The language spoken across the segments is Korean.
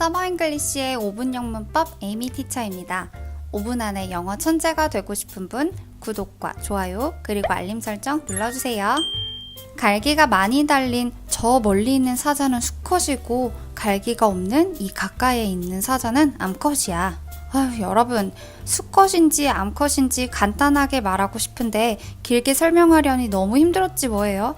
서머 잉글리시의 5분 영 문법 에이미 티처입니다. 5분 안에 영어 천재가 되고 싶은 분 구독과 좋아요 그리고 알림 설정 눌러주세요. 갈기가 많이 달린 저 멀리 있는 사자는 수컷이고 갈기가 없는 이 가까이에 있는 사자는 암컷이야. 아휴, 여러분 수컷인지 암컷인지 간단하게 말하고 싶은데 길게 설명하려니 너무 힘들었지 뭐예요?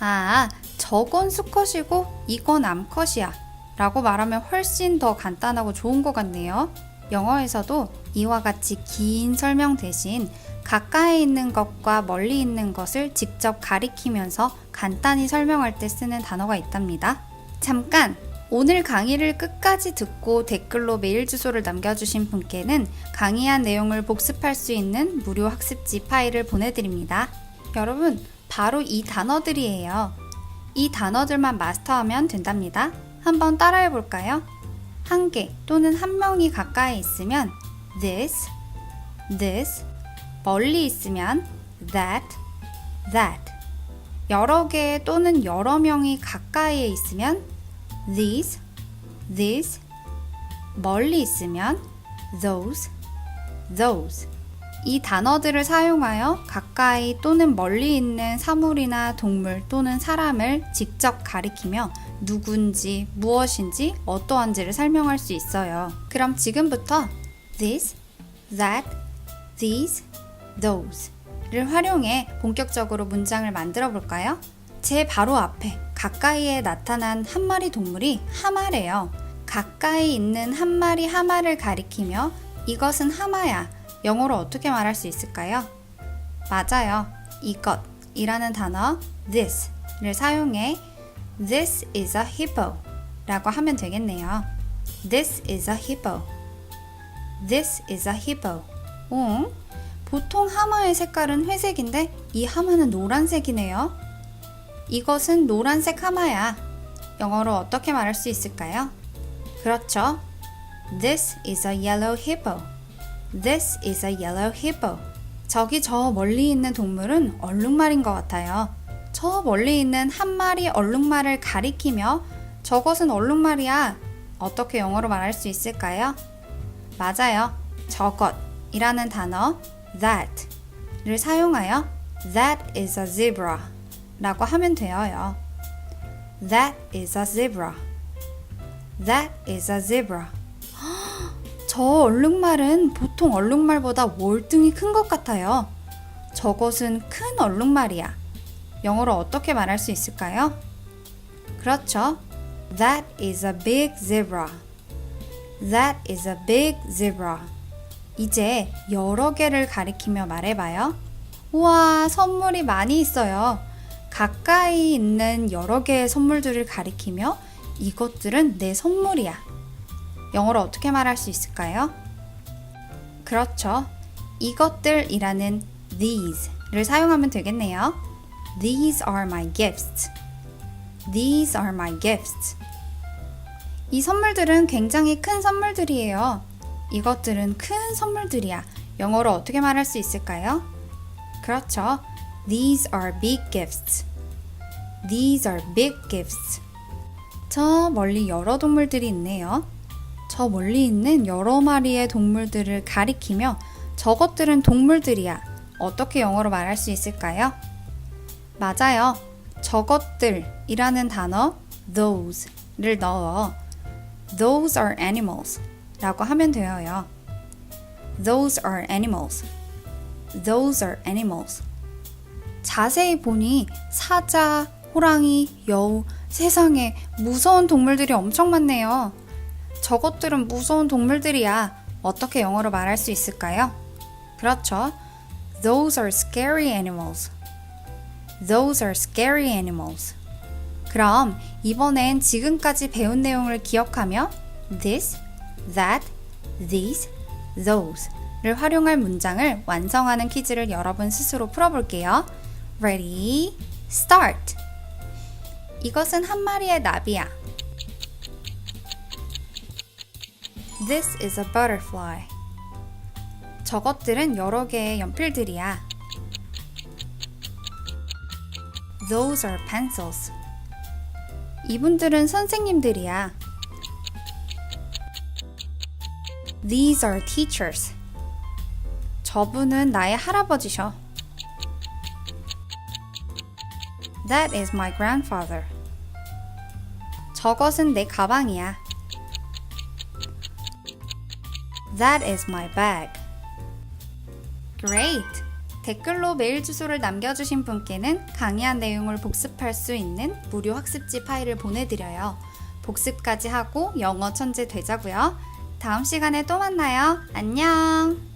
아, 저건 수컷이고 이건 암컷이야. 라고 말하면 훨씬 더 간단하고 좋은 것 같네요. 영어에서도 이와 같이 긴 설명 대신 가까이 있는 것과 멀리 있는 것을 직접 가리키면서 간단히 설명할 때 쓰는 단어가 있답니다. 잠깐! 오늘 강의를 끝까지 듣고 댓글로 메일 주소를 남겨주신 분께는 강의한 내용을 복습할 수 있는 무료 학습지 파일을 보내드립니다. 여러분, 바로 이 단어들이에요. 이 단어들만 마스터하면 된답니다. 한번 따라해 볼까요? 한 개 또는 한 명이 가까이 있으면 this, this, 멀리 있으면 that, that. 여러 개 또는 여러 명이 가까이에 있으면 these, these. 멀리 있으면 those, those. 이 단어들을 사용하여 가까이 또는 멀리 있는 사물이나 동물 또는 사람을 직접 가리키며 누군지, 무엇인지, 어떠한지를 설명할 수 있어요. 그럼 지금부터 this, that, these, those를 활용해 본격적으로 문장을 만들어 볼까요? 제 바로 앞에 가까이에 나타난 한 마리 동물이 하마래요. 가까이 있는 한 마리 하마를 가리키며 이것은 하마야. 영어로 어떻게 말할 수 있을까요? 맞아요. 이것이라는 단어 this를 사용해 This is a hippo 라고 하면 되겠네요. This is a hippo. This is a hippo. 응? 보통 하마의 색깔은 회색인데 이 하마는 노란색이네요. 이것은 노란색 하마야. 영어로 어떻게 말할 수 있을까요? 그렇죠. This is a yellow hippo. This is a yellow hippo. 저기 저 멀리 있는 동물은 얼룩말인 것 같아요. 저 멀리 있는 한 마리 얼룩말을 가리키며 저것은 얼룩말이야. 어떻게 영어로 말할 수 있을까요? 맞아요. 저것이라는 단어 that를 사용하여 that is a zebra 라고 하면 되어요. That is a zebra. That is a zebra. 저 얼룩말은 보통 얼룩말보다 월등히 큰 것 같아요. 저것은 큰 얼룩말이야. 영어로 어떻게 말할 수 있을까요? 그렇죠. That is a big zebra. That is a big zebra. 이제 여러 개를 가리키며 말해봐요. 우와, 선물이 많이 있어요. 가까이 있는 여러 개의 선물들을 가리키며 이것들은 내 선물이야. 영어로 어떻게 말할 수 있을까요? 그렇죠. 이것들이라는 these를 사용하면 되겠네요. These are my gifts. These are my gifts. 이 선물들은 굉장히 큰 선물들이에요. 이것들은 큰 선물들이야. 영어로 어떻게 말할 수 있을까요? 그렇죠. These are big gifts. These are big gifts. 저 멀리 여러 동물들이 있네요. 저 멀리 있는 여러 마리의 동물들을 가리키며 저것들은 동물들이야. 어떻게 영어로 말할 수 있을까요? 맞아요. 저것들이라는 단어 those를 넣어 those are animals 라고 하면 되어요. those are animals. those are animals. 자세히 보니 사자, 호랑이, 여우, 세상에 무서운 동물들이 엄청 많네요. 저것들은 무서운 동물들이야. 어떻게 영어로 말할 수 있을까요? 그렇죠. Those are scary animals. Those are scary animals. 그럼 이번엔 지금까지 배운 내용을 기억하며 this, that, these, those를 활용할 문장을 완성하는 퀴즈를 여러분 스스로 풀어볼게요. Ready, start. 이것은 한 마리의 나비야. This is a butterfly. 저것들은 여러 개의 연필들이야. Those are pencils. 이분들은 선생님들이야. These are teachers. 저분은 나의 할아버지셔. That is my grandfather. 저것은 내 가방이야. That is my bag. Great! 댓글로 메일 주소를 남겨주신 분께는 강의한 내용을 복습할 수 있는 무료 학습지 파일을 보내드려요. 복습까지 하고 영어 천재 되자고요. 다음 시간에 또 만나요. 안녕!